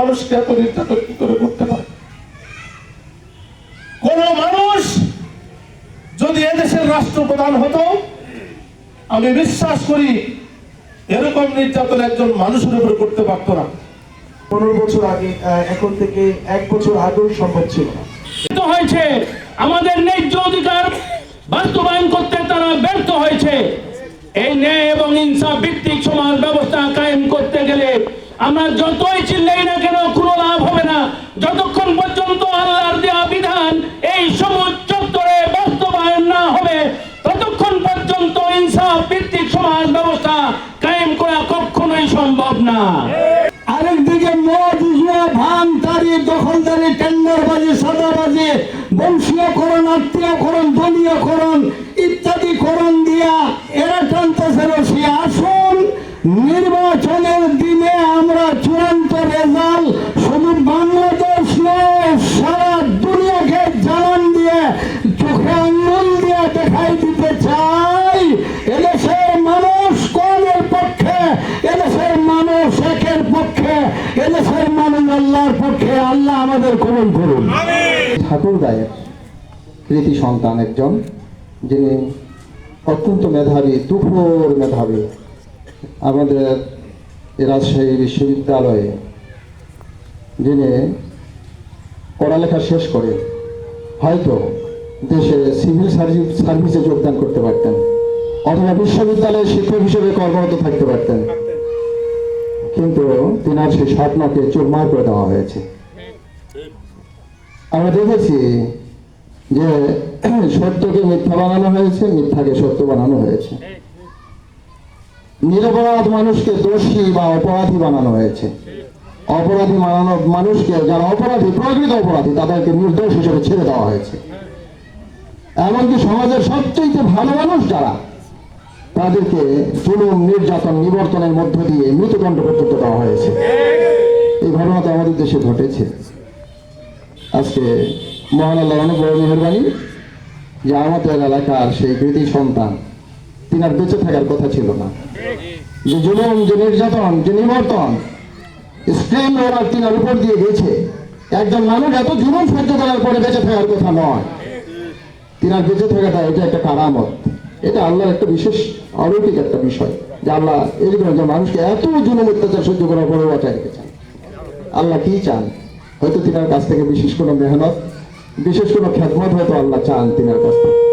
মানুষকে এত নির্যাতন কি করে করতে পারে? কোন মানুষ যদি এদেশের রাষ্ট্রপ্রধান হতো আমি বিশ্বাস করি এরকম নির্যাতন একজন মানুষের উপর করতে পারতো না। পনেরো বছর আগে এখন থেকে এক বছর আগেও সম্ভব ছিল না। হয়েছে। আমাদের ন্যায্য অধিকার বাস্তবায়ন করতে তারা ব্যর্থ হয়েছে। এই ন্যায় এবং ইনসাফ ভিত্তিক সমাজ ব্যবস্থা কায়েম করতে গেলে আমরা যতই চিল্লাই না কেন, কোনো লাভ হবে না। যতক্ষণ পর্যন্ত আল্লাহর দেওয়া বিধান এই সবুজ চত্বরে বাস্তবায়ন না হবে, ততক্ষণ পর্যন্ত ইনসাফ ভিত্তিক সমাজ ব্যবস্থা কায়েম করা কখনোই সম্ভব না। আরেকদিকে মদ, জুয়া ভাঙ তারি, দখলদারি, টেন্ডারবাজি, সাদাবাজি, বংশীয়করণ, আত্মীয়করণ, দলীয়করণ নির্বাচনের দিনে আমরা চূড়ান্ত রেজাল্ট শুধু বাংলাদেশ নয় সারা দুনিয়াকে জানান দিয়ে চোখে আঙুল দিয়ে দেখাই দিতে চাই। এদেশের মানুষ কোনের পক্ষে? এদেশের মানুষ একের পক্ষে? এদেশের মানুষ আল্লাহর পক্ষে? আল্লাহ আমাদের কবুল করুন। ঠাকুর গায়ের কৃতি সন্তান একজন যিনি অত্যন্ত মেধাবী তুখোর মেধাবী। আমাদের রাজশাহী বিশ্ববিদ্যালয়ে যিনি পড়ালেখা শেষ করে, হয়তো দেশে সিভিল সার্ভিসে যোগদান করতে পারতেন, অথবা বিশ্ববিদ্যালয়ের শিক্ষক হিসেবে কর্মরত থাকতে পারতেন। কিন্তু তিনার সেই স্বপ্নকে চুরমার করে দেওয়া হয়েছে। আমরা দেখেছি যে সত্যকে মিথ্যা বানানো হয়েছে, মিথ্যাকে সত্য বানানো হয়েছে। নিরপরাধ মানুষকে দোষী বা অপরাধী বানানো হয়েছে। অপরাধী বানানো মানুষকে, যারা অপরাধী, প্রকৃত অপরাধী, তাদেরকে নির্দোষ হিসেবে ছেড়ে দেওয়া হয়েছে। এমনকি সমাজের সবচেয়ে ভালো মানুষ যারা, তাদেরকে জুলুম, নির্যাতন, নিবর্তনের মধ্য দিয়ে মৃত্যুদণ্ড পর্যন্ত দেওয়া হয়েছে। এই ঘটনা তো আমাদের দেশে ঘটেছে। আজকে মহান আল্লাহ অনেক বড় মেহরবানি, যে আমাদের এলাকার সেই কৃতি সন্তান তিনার বেঁচে থাকার কথা ছিল না। যে জুলুম, যে নির্যাতন, যে নিবর্তন স্ক্রিন ওরা তিনার উপর দিয়ে গেছে। একজন মানুষ এত জুলুম সহ্য করার পরে বেঁচে থাকার কথা নয়। তিনার বেঁচে থাকাটা, এটা একটা কারামত। এটা আল্লাহর একটা বিশেষ অলৌকিক একটা বিষয়। যে আল্লাহ এরকম যে মানুষকে এত জুলুম, অত্যাচার সহ্য করার পরে বাঁচায় রেখেছেন। আল্লাহ কি চান? হয়তো তিনার কাছ থেকে বিশেষ কোনো মেহনত, বিশেষ কোনো খ্যাতমত হয়তো আল্লাহ চান তিনার কাছ থেকে।